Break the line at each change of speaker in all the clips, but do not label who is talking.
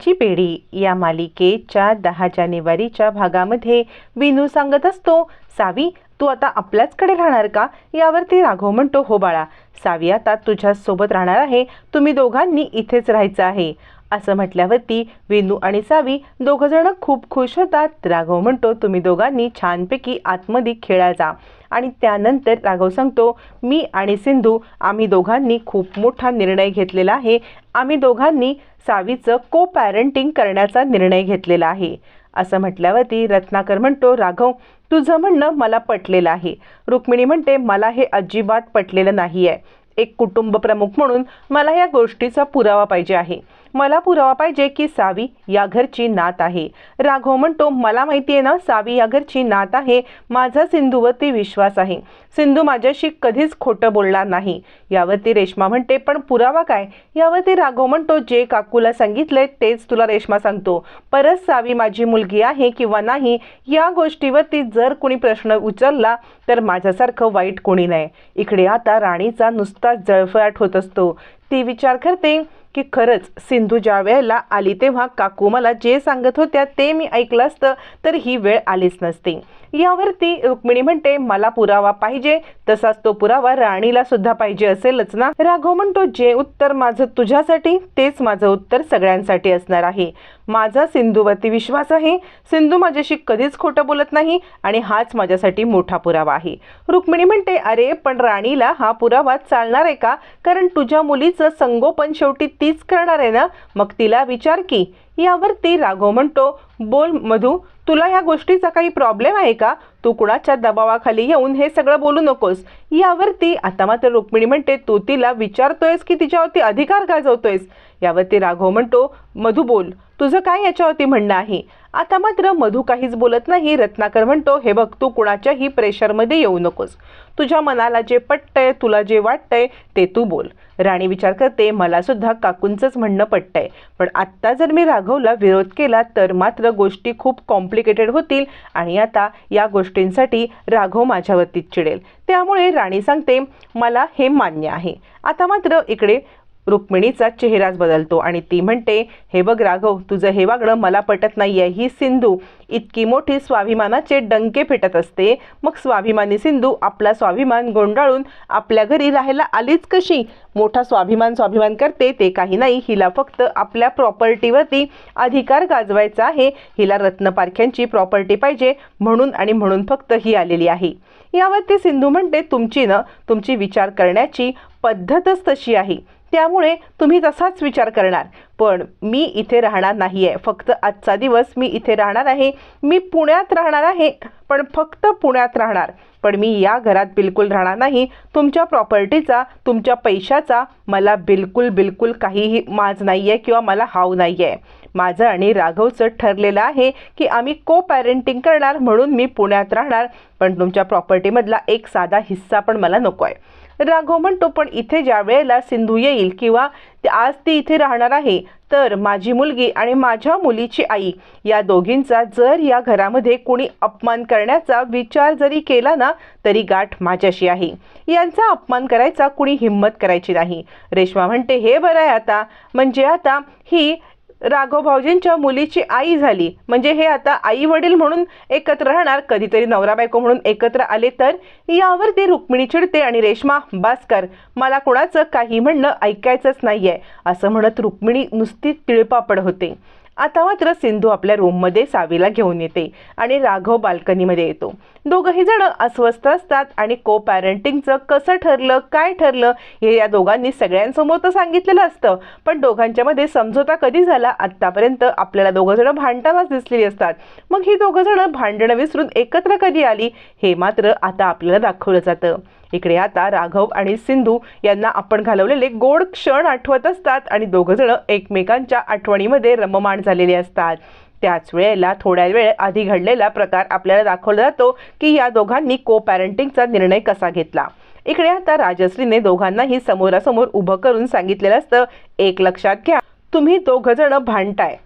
ची पेढी या मालिकेच्या दहा जानेवारीच्या भागामध्ये विनू सांगत असतो सावी तू आता आपल्याचकडे राहणार का? यावरती राघव म्हणतो हो बाळा सावी आता तुझ्यासोबत राहणार आहे. तुम्ही दोघांनी इथेच राहायचं आहे. असं म्हटल्यावरती वेणू आणि सावी दोघंजण खूप खुश होतात. राघव म्हणतो तुम्ही दोघांनी छानपैकी आतमध्ये खेळा जा. आणि त्यानंतर राघव सांगतो मी आणि सिंधू आम्ही दोघांनी खूप मोठा निर्णय घेतलेला आहे. आम्ही दोघांनी सावीचं को पॅरेंटिंग करण्याचा निर्णय घेतलेला आहे. असं म्हटल्यावरती रत्नाकर म्हणतो राघव तुझं म्हणणं मला पटलेलं आहे. रुक्मिणी म्हणते मला हे अजिबात पटलेलं नाही आहे एक कुटुंब प्रमुख म्हणून मला या गोष्टीचा पुरावा पाहिजे आहे. मला पुरावा पाहिजे की सावी या घरची नात आहे. राघव म्हणतो मला माहिती आहे ना सावी या घरची नात आहे. माझा सिंधूवरती विश्वास आहे. सिंधू माझ्याशी कधीच खोटं बोलणार नाही. यावरती रेश्मा म्हणते पण पुरावा काय? यावरती राघव म्हणतो जे काकूला सांगितलंय तेच तुला रेश्मा सांगतो. परत सावी माझी मुलगी आहे किंवा नाही या गोष्टीवरती जर कोणी प्रश्न उचलला तर माझ्यासारखं वाईट कोणी नाही. इकडे आता राणीचा नुसताच जळफळाट होत असतो. ती विचार करते की खरंच सिंधू ज्या वेळेला आली तेव्हा काकू मला जे सांगत होत्या ते मी ऐकलं असतं तर ही वेळ आलीच नसती. यावरती रुक्मिणी म्हणते मला पुरावा पाहिजे तसाच तो पुरावा राणीला सुद्धा पाहिजे असेलच ना? राघव म्हणतो जे उत्तर माझं तुझ्यासाठी तेच माझं उत्तर सगळ्यांसाठी असणार आहे. माझा सिंधूवरती विश्वास आहे. सिंधू माझ्याशी कधीच खोटं बोलत नाही आणि हाच माझ्यासाठी मोठा पुरावा आहे. रुक्मिणी म्हणते अरे पण राणीला हा पुरावा चालणार आहे का? कारण तुझ्या मुलीचं संगोपन शेवटी तीच करणार आहे ना? मग तिला विचार की यावरती राघव म्हणतो बोल मधू तुला या गोष्टीचा काही प्रॉब्लेम आहे का? तू कुणाच्या दबावाखाली येऊन हे सगळं बोलू नकोस. यावरती आता मात्र रुक्मिणी म्हणते तू तिला विचारतोयस की तिच्यावरती अधिकार गाजवतोयस? यावरती राघव म्हणतो मधू बोल तुझं काय याच्यावरती म्हणणं आहे? आता मात्र मधू काहीच बोलत नाही. रत्नाकर म्हणतो हे बघ तू कुणाच्याही प्रेशरमध्ये येऊ नकोस. तुझ्या मनाला जे पटतंय तुला जे वाटतंय ते तू बोल. राणी विचार करते मला सुद्धा काकूंचंच म्हणणं पटतंय. पण आत्ता जर मी राघवला विरोध केला तर मात्र गोष्टी खूप कॉम्प्लिकेटेड होतील आणि आता या गोष्टींसाठी राघव माझ्यावरतीच चिडेल. त्यामुळे राणी सांगते मला हे मान्य आहे. आता मात्र इकडे रुक्मिणीचा चेहराच बदलतो आणि ती म्हणते हे बघ राघव तुझं हे वागणं मला पटत नाहीये. ही सिंधू इतकी मोठी स्वाभिमानाचे डंके फेटत असते. मग स्वाभिमानी सिंधू आपला स्वाभिमान गोंडाळून आपल्या घरी राहायला आलीच कशी? मोठा स्वाभिमान स्वाभिमान करते ते काही नाही. हिला फक्त आपल्या प्रॉपर्टीवरती अधिकार गाजवायचा आहे. हिला रत्नपारख्यांची प्रॉपर्टी पाहिजे म्हणून आणि म्हणून फक्त ही आलेली आहे. यावरती सिंधू म्हणते तुमची ना तुमची विचार करण्याची पद्धतच तशी आहे. त्यामुळे तुम्ही तसाच विचार करणार. पण मी इथे राहणार नाही आहे फक्त आजचा दिवस मी इथे राहणार आहे. मी पुण्यात राहणार आहे. पण फक्त पुण्यात राहणार. पण मी या घरात बिलकुल राहणार नाही. तुमच्या प्रॉपर्टीचा तुमच्या पैशाचा मला बिलकुल बिलकुल काहीही माज नाही आहे किंवा मला हाव नाही आहे माझं आणि राघवचं ठरलेलं आहे की आम्ही को पॅरेंटिंग करणार म्हणून मी पुण्यात राहणार. पण तुमच्या प्रॉपर्टीमधला एक साधा हिस्सा पण मला नको आहे राघव म्हणतो पण इथे ज्या वेळेला सिंधू येईल किंवा आज ती इथे राहणार आहे तर माझी मुलगी आणि माझ्या मुलीची आई या दोघींचा जर या घरामध्ये कोणी अपमान करण्याचा विचार जरी केला ना तरी गाठ माझ्याशी आहे. यांचा अपमान करायचा कुणी हिंमत करायची नाही. रेश्मा म्हणते हे बरं आहे आता. म्हणजे आता ही राघव भाऊजींच्या मुलीची आई झाली. म्हणजे हे आता आई वडील म्हणून एकत्र राहणार कधीतरी नवरा बायको म्हणून एकत्र आले तर यावरती रुक्मिणी चिडते आणि रेश्मा बास्कर मला कोणाचं काही म्हणणं ऐकायचंच नाहीये असं म्हणत रुक्मिणी नुसती तिळपापड होते. आता मात्र सिंधू आपल्या रूममध्ये सावीला घेऊन येते आणि राघव बाल्कनीमध्ये येतो. दोघंही जण अस्वस्थ असतात आणि को पॅरेंटिंगचं कसं ठरलं काय ठरलं हे या दोघांनी सगळ्यांसमोर तर सांगितलेलं असतं. पण दोघांच्यामध्ये समझोता कधी झाला आत्तापर्यंत आपल्याला दोघं जण भांडतानाच दिसलेली असतात. मग ही दोघं जण भांडणं विसरून एकत्र कधी आली हे मात्र आता आपल्याला दाखवलं जातं. इकडे आता राघव आणि सिंधू यांना आपण घालवलेले गोड क्षण आठवत असतात आणि दोघं जण एकमेकांच्या आठवणीमध्ये रममाण झालेले असतात. त्याच वेळेला थोड्या वेळ आधी घडलेला प्रकार आपल्याला दाखवला जातो की या दोघांनी को पॅरेंटिंगचा निर्णय कसा घेतला. इकडे आता राजश्रीने दोघांनाही समोरासमोर उभं करून सांगितलेलं असतं एक लक्षात घ्या तुम्ही दोघं जण भांडताय.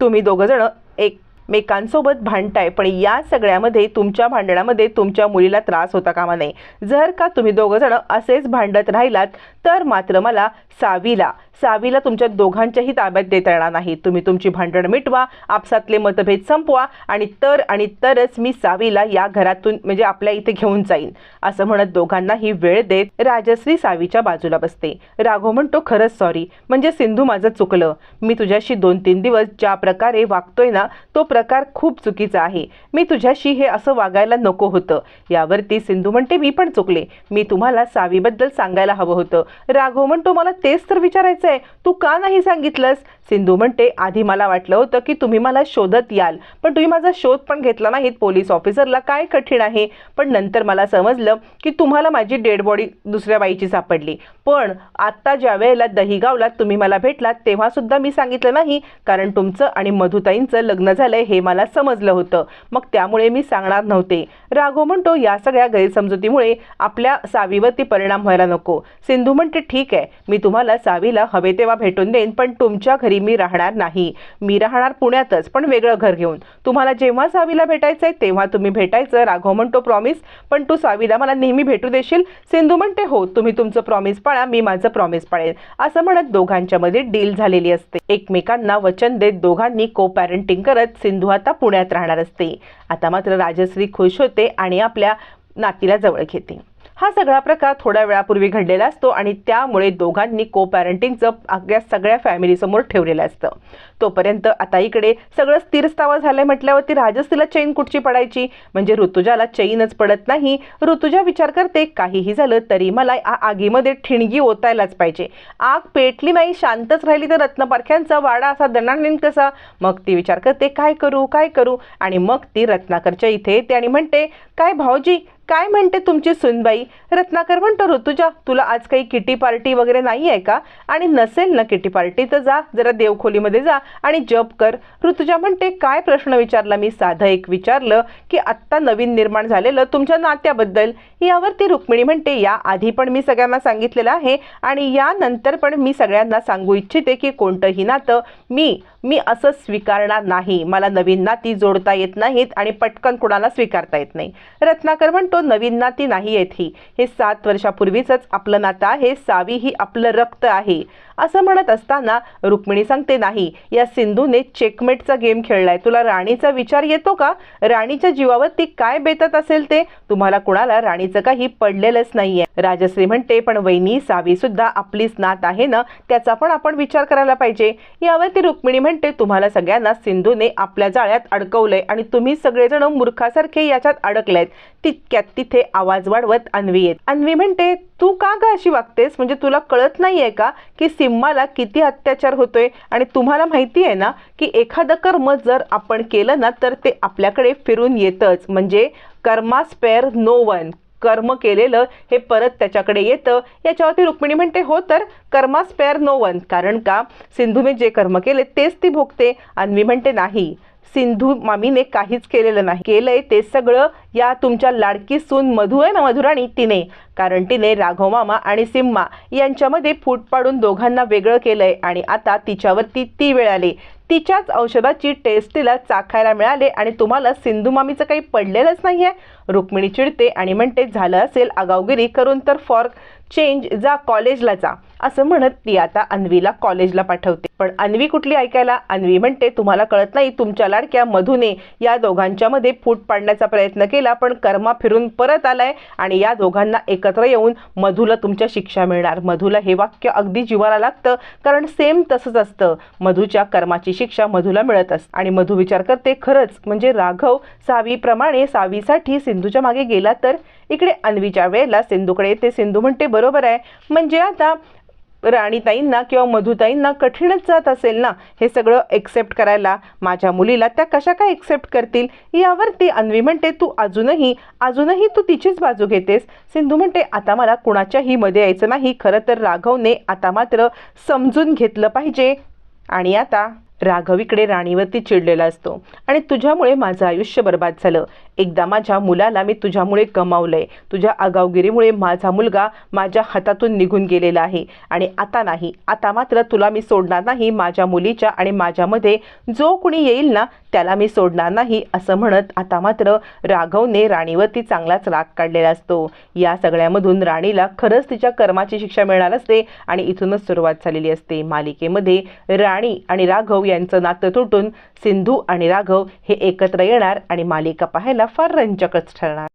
तुम्ही दोघं जण एक एकमेकांसोबत भांडताय पण या सगळ्यामध्ये तुमच्या भांडणामध्ये तुमच्या मुलीला त्रास होता कामा नये. जर का तुम्ही दोघं जण असेच भांडत राहिलात तर मात्र मला सावीला सावीला तुमच्या दोघांच्याही ताब्यात देता येणार नाही. तुम्ही तुमची भांडण मिटवा आपसातले मतभेद संपवा आणि तर आणि तरच मी सावीला या घरातून म्हणजे आपल्या इथे घेऊन जाईन असं म्हणत दोघांनाही वेळ देत राजश्री सावीच्या बाजूला बसते. राघव म्हणतो खरंच सॉरी म्हणजे सिंधू माझं चुकलं. मी तुझ्याशी दोन तीन दिवस ज्या प्रकारे वागतोय ना तो प्रकार खूप चुकीचा आहे. मी तुझ्याशी हे असं वागायला नको होतं. यावरती सिंधू म्हणते मी पण चुकले. मी तुम्हाला सावीबद्दल सांगायला हवं होतं. राघव म्हणतो मला तेच तर विचारायचं आहे. तू का नाही सांगितलंस? सिंधू म्हणते आधी मला वाटलं होतं की तुम्ही मला शोधत याल पण तुम्ही माझा शोध पण घेतला नाहीत. पोलीस ऑफिसरला काय कठीण आहे? पण नंतर मला समजलं की तुम्हाला माझी डेड बॉडी दुसऱ्या बाईची सापडली. पण आत्ता ज्या वेळेला दहीगावला तुम्ही मला भेटलात तेव्हा सुद्धा मी सांगितलं नाही कारण तुमचं आणि मधुताईंचं लग्न झालंय हे मला समजलं होतं. मग त्यामुळे मी सांगणार नव्हते. राघव म्हणतो या सगळ्या गैरसमजुतीमुळे आपल्या सावीवरती परिणाम व्हायला नको. सिंधू म्हणते ठीक आहे मी तुम्हाला सावीला हवे तेव्हा भेटून देईन पण तुमच्या घरी मी राहणार नाही. मी राहणार पुण्यातच पण वेगळं घर घेऊन. तुम्हाला जेव्हा सावीला भेटायचंय तेव्हा तुम्ही भेटायचं. राघव म्हणतो प्रॉमिस पण तू सावीला मला नेहमी भेटू देशील? सिंधू म्हणते हो तुम्ही तुमचं प्रॉमिस पाळा मी माझं प्रॉमिस पाळेन. असं म्हणत दोघांच्या मध्ये डील झालेली असते. एकमेकांना वचन देत दोघांनी को पॅरेंटिंग करत सिंधू आता पुण्यात राहणार असते. आता मात्र राजश्री खुश होते आणि आपल्या नातीला जवळ घेते. हा सगळा प्रकार थोड्या वेळापूर्वी घडलेला असतो आणि त्यामुळे दोघांनी को पॅरेंटिंगचं अगद्या सगळ्या फॅमिलीसमोर ठेवलेलं असतं. तोपर्यंत आता इकडे सगळं स्थिरस्थावर झालंय म्हटल्यावरती राजस्थीला चैन कुठची पडायची? म्हणजे ऋतुजाला चैनच पडत नाही. ऋतुजा विचार करते काहीही झालं तरी मला आ आगीमध्ये ठिणगी ओतायलाच पाहिजे. आग पेटली नाही शांतच राहिली तर रत्नपारख्यांचा वाडा असा दणाणीन कसा मग ती विचार करते काय करू काय करू आणि मग ती रत्नाकरच्या इथे येते आणि म्हणते काय भाऊजी काय म्हणते तुमची सुनबाई? रत्नाकर म्हणतो ऋतुजा तुला आज काही किटी पार्टी वगैरे नाही आहे का? आणि नसेल ना किटी पार्टी तर जा जरा देवखोलीमध्ये जा आणि जप कर. ऋतुजा म्हणते काय प्रश्न विचारला मी? साधं एक विचारलं की आत्ता नवीन निर्माण झालेलं तुमच्या नात्याबद्दल. यावरती रुक्मिणी म्हणते या आधी पण मी सगळ्यांना सांगितलेलं आहे आणि यानंतर पण मी सगळ्यांना सांगू इच्छिते की कोणतंही नातं मी मी असं स्वीकारणार नाही. मला नवीन नाती जोडता येत नाहीत आणि पटकन कुणाला स्वीकारता येत नाही. रत्नाकर म्हणतो तो नवीन नाती नाही येत ही. हे सात वर्षापूर्वीच आपलं नातं आहे. सावी ही आपलं रक्त आहे. असं म्हणत असताना रुक्मिणी सांगते नाही या सिंधूने चेकमेटचा गेम खेळलाय. तुला राणीचा विचार येतो का? राणीच्या जीवावर ती काय बेतत असेल ते? तुम्हाला कुणाला राणीचं काही पडलेलंच नाहीये. राजश्री म्हणते पण वहिनी सावी सुद्धा आपलीच नात आहे ना त्याचा पण आपण विचार करायला पाहिजे. यावरती रुक्मिणी म्हणते तुम्हाला सगळ्यांना सिंधूने आपल्या जाळ्यात अडकवलंय आणि तुम्ही सगळेजण मूर्खासारखे याच्यात अडकलेत. तितक्यात तिथे आवाज वाढवत अन्वी येत. अन्वी म्हणते तू का ग अशी वागतेस? म्हणजे तुला कळत नाही आहे का की सिम्माला किती अत्याचार होतोय? आणि तुम्हाला माहिती आहे ना की एखादं कर्म जर आपण केलं ना तर ते आपल्याकडे फिरून येतच. म्हणजे कर्मा स्पेअर नो वन. कर्म केलेलं हे परत त्याच्याकडे येतं. याच्यावरती रुक्मिणी म्हणते हो तर कर्मा स्पेअर नो वन. कारण का? सिंधूने जे कर्म केले तेच ती भोगते. अन्वी म्हणते नाही. सिंधू मामीने काहीच केलेलं नाही. केलंय ते सगळं या तुमच्या लाडकी सून मधु आहे ना मधुराणी? तिने. कारण तिने राघव मामा आणि सिम्मा यांच्यामध्ये फूट पाडून दोघांना वेगळं केलंय आणि आता तिच्यावरती ती वेळ आली तिच्याच औषधाची टेस्ट तिला चाखायला मिळाले आणि तुम्हाला सिंधू मामीचं काही पडलेलंच नाही आहे रुक्मिणी चिडते आणि म्हणते झालं असेल आगावगिरी करून तर फॉर चेंज जा कॉलेजला जा असं म्हणत ती आता अन्वीला कॉलेजला पाठवते. पण अन्वी कुठली ऐकायला? अन्वी म्हणते तुम्हाला कळत नाही तुमच्या लाडक्या मधुने या दोघांच्या मध्ये फूट पाडण्याचा प्रयत्न केला पण कर्मा फिरून परत आलाय आणि या दोघांना एकत्र येऊन मधूला तुमच्या शिक्षा मिळणार. मधूला हे वाक्य अगदी जीवाला लागतं कारण सेम तसंच असतं. मधूच्या कर्माची शिक्षा मधूला मिळत असते. आणि मधू विचार करते खरंच म्हणजे राघव सावीप्रमाणे सावीसाठी सिंधूच्या मागे गेला तर? इकडे अन्वीच्या वेळेला सिंधूकडे येते. सिंधू म्हणते बरोबर आहे. म्हणजे आता राणीताईंना किंवा मधुताईंना कठीणच जात असेल ना हे सगळं एक्सेप्ट करायला? माझ्या मुलीला त्या कशा काय एक्सेप्ट करतील? यावरती अन्वी म्हणते तू अजूनही अजूनही तू तिचीच बाजू घेतेस. सिंधू म्हणते आता मला कुणाच्याही मध्ये यायचं नाही. खरं तर राघवने आता मात्र समजून घेतलं पाहिजे. आणि आता राघवीकडे राणीवरती चिडलेला असतो. आणि तुझ्यामुळे माझं आयुष्य बर्बाद झालं. एकदा माझ्या मुलाला मी तुझ्यामुळे कमावलंय तुझ्या आगावगिरीमुळे माझा मुलगा माझ्या हातातून निघून गेलेला आहे. आणि आता नाही. आता मात्र तुला मी सोडणार नाही. माझ्या मुलीच्या आणि माझ्यामध्ये जो कुणी येईल ना त्याला मी सोडणार नाही असं म्हणत आता मात्र राघवने राणीवरती चांगलाच राग काढलेला असतो. या सगळ्यामधून राणीला खरंच तिच्या कर्माची शिक्षा मिळणार असते आणि इथूनच सुरुवात झालेली असते. मालिकेमध्ये राणी आणि राघव यांचं नातं तुटून सिंधू आणि राघव हे एकत्र येणार आणि मालिका पाहायला फार रंजकच ठरणार.